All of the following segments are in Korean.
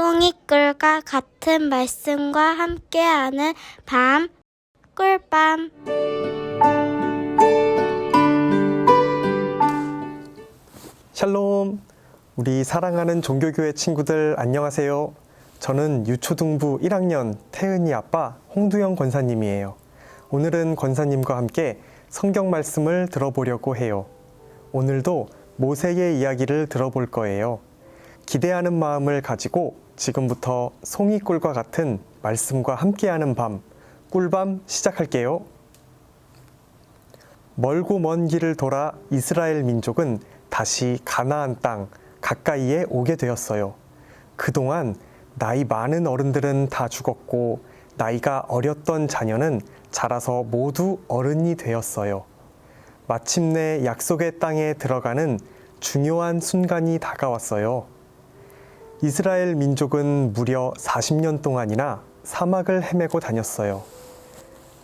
송이꿀과 같은 말씀과 함께하는 밤, 꿀밤. 샬롬. 우리 사랑하는 종교교회 친구들 안녕하세요. 저는 유초등부 1학년 태은이 아빠 홍두영 권사님이에요. 오늘은 권사님과 함께 성경 말씀을 들어보려고 해요. 오늘도 모세의 이야기를 들어볼 거예요. 기대하는 마음을 가지고 지금부터 송이꿀과 같은 말씀과 함께하는 밤, 꿀밤 시작할게요. 멀고 먼 길을 돌아 이스라엘 민족은 다시 가나안 땅 가까이에 오게 되었어요. 그동안 나이 많은 어른들은 다 죽었고 나이가 어렸던 자녀는 자라서 모두 어른이 되었어요. 마침내 약속의 땅에 들어가는 중요한 순간이 다가왔어요. 이스라엘 민족은 무려 40년 동안이나 사막을 헤매고 다녔어요.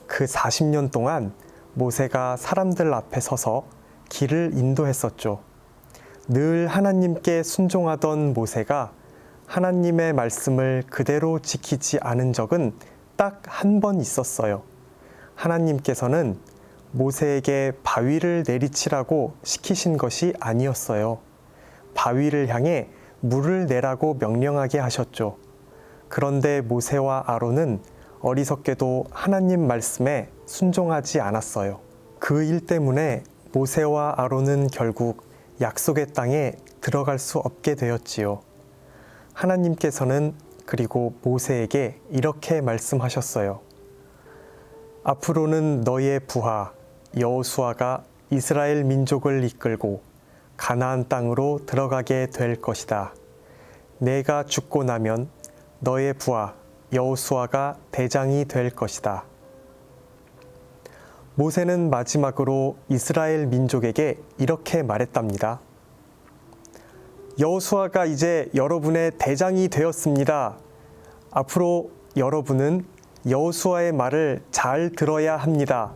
그 40년 동안 모세가 사람들 앞에 서서 길을 인도했었죠. 늘 하나님께 순종하던 모세가 하나님의 말씀을 그대로 지키지 않은 적은 딱 한 번 있었어요. 하나님께서는 모세에게 바위를 내리치라고 시키신 것이 아니었어요. 바위를 향해 물을 내라고 명령하게 하셨죠. 그런데 모세와 아론은 어리석게도 하나님 말씀에 순종하지 않았어요. 그 일 때문에 모세와 아론은 결국 약속의 땅에 들어갈 수 없게 되었지요. 하나님께서는 그리고 모세에게 이렇게 말씀하셨어요. 앞으로는 너의 부하 여호수아가 이스라엘 민족을 이끌고 가나안 땅으로 들어가게 될 것이다. 내가 죽고 나면 너의 부하 여호수아가 대장이 될 것이다. 모세는 마지막으로 이스라엘 민족에게 이렇게 말했답니다. 여호수아가 이제 여러분의 대장이 되었습니다. 앞으로 여러분은 여호수아의 말을 잘 들어야 합니다.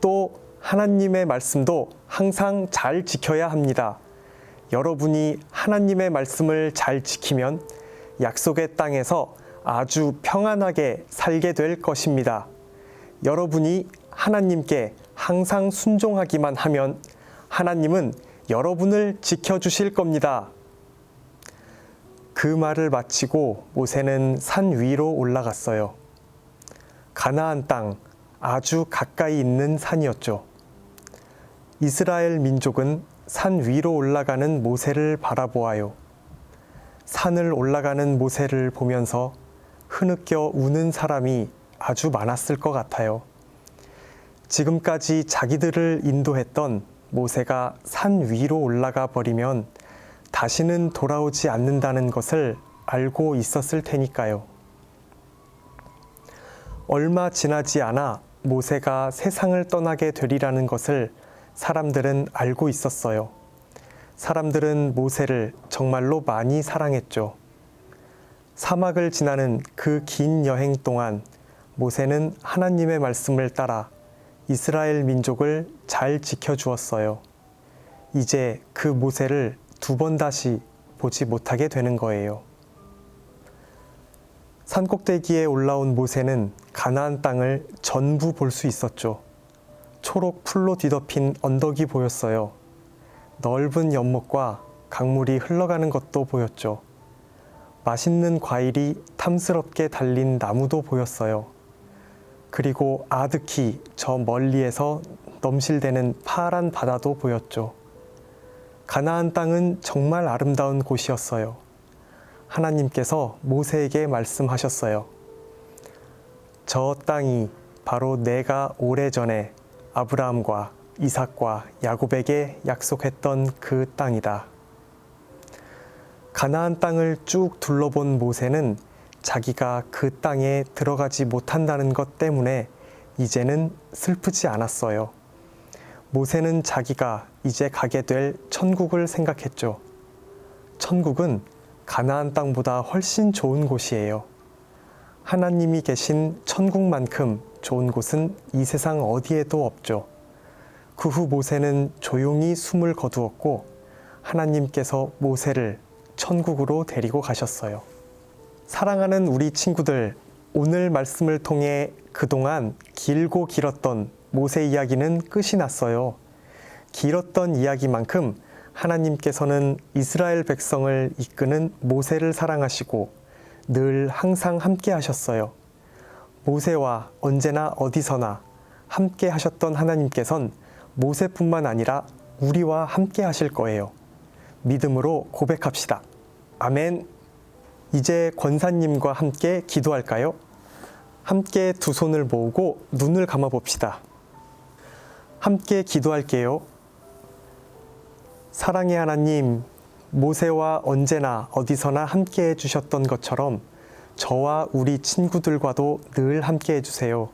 또 하나님의 말씀도 항상 잘 지켜야 합니다. 여러분이 하나님의 말씀을 잘 지키면 약속의 땅에서 아주 평안하게 살게 될 것입니다. 여러분이 하나님께 항상 순종하기만 하면 하나님은 여러분을 지켜주실 겁니다. 그 말을 마치고 모세는 산 위로 올라갔어요. 가나안 땅 아주 가까이 있는 산이었죠. 이스라엘 민족은 산 위로 올라가는 모세를 바라보아요. 산을 올라가는 모세를 보면서 흐느껴 우는 사람이 아주 많았을 것 같아요. 지금까지 자기들을 인도했던 모세가 산 위로 올라가 버리면 다시는 돌아오지 않는다는 것을 알고 있었을 테니까요. 얼마 지나지 않아 모세가 세상을 떠나게 되리라는 것을 사람들은 알고 있었어요. 사람들은 모세를 정말로 많이 사랑했죠. 사막을 지나는 그 긴 여행 동안 모세는 하나님의 말씀을 따라 이스라엘 민족을 잘 지켜주었어요. 이제 그 모세를 두 번 다시 보지 못하게 되는 거예요. 산꼭대기에 올라온 모세는 가나안 땅을 전부 볼 수 있었죠. 초록 풀로 뒤덮인 언덕이 보였어요. 넓은 연못과 강물이 흘러가는 것도 보였죠. 맛있는 과일이 탐스럽게 달린 나무도 보였어요. 그리고 아득히 저 멀리에서 넘실대는 파란 바다도 보였죠. 가나안 땅은 정말 아름다운 곳이었어요. 하나님께서 모세에게 말씀하셨어요. 저 땅이 바로 내가 오래전에 아브라함과 이삭과 야곱에게 약속했던 그 땅이다. 가나안 땅을 쭉 둘러본 모세는 자기가 그 땅에 들어가지 못한다는 것 때문에 이제는 슬프지 않았어요. 모세는 자기가 이제 가게 될 천국을 생각했죠. 천국은 가나안 땅보다 훨씬 좋은 곳이에요. 하나님이 계신 천국만큼 좋은 곳은 이 세상 어디에도 없죠. 그 후 모세는 조용히 숨을 거두었고 하나님께서 모세를 천국으로 데리고 가셨어요. 사랑하는 우리 친구들, 오늘 말씀을 통해 그동안 길고 길었던 모세 이야기는 끝이 났어요. 길었던 이야기만큼 하나님께서는 이스라엘 백성을 이끄는 모세를 사랑하시고 늘 항상 함께 하셨어요. 모세와 언제나 어디서나 함께 하셨던 하나님께선 모세뿐만 아니라 우리와 함께 하실 거예요. 믿음으로 고백합시다. 아멘. 이제 권사님과 함께 기도할까요? 함께 두 손을 모으고 눈을 감아 봅시다. 함께 기도할게요. 사랑의 하나님, 모세와 언제나 어디서나 함께 해주셨던 것처럼 저와 우리 친구들과도 늘 함께 해주세요.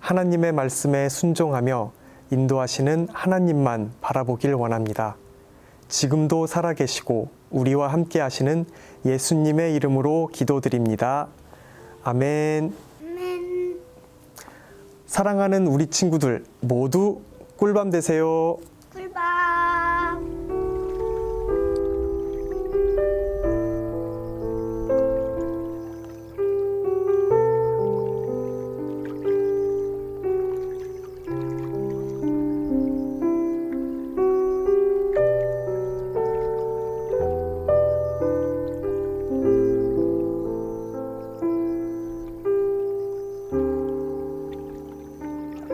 하나님의 말씀에 순종하며 인도하시는 하나님만 바라보길 원합니다. 지금도 살아계시고 우리와 함께 하시는 예수님의 이름으로 기도드립니다. 아멘. 사랑하는 우리 친구들 모두 꿀밤 되세요.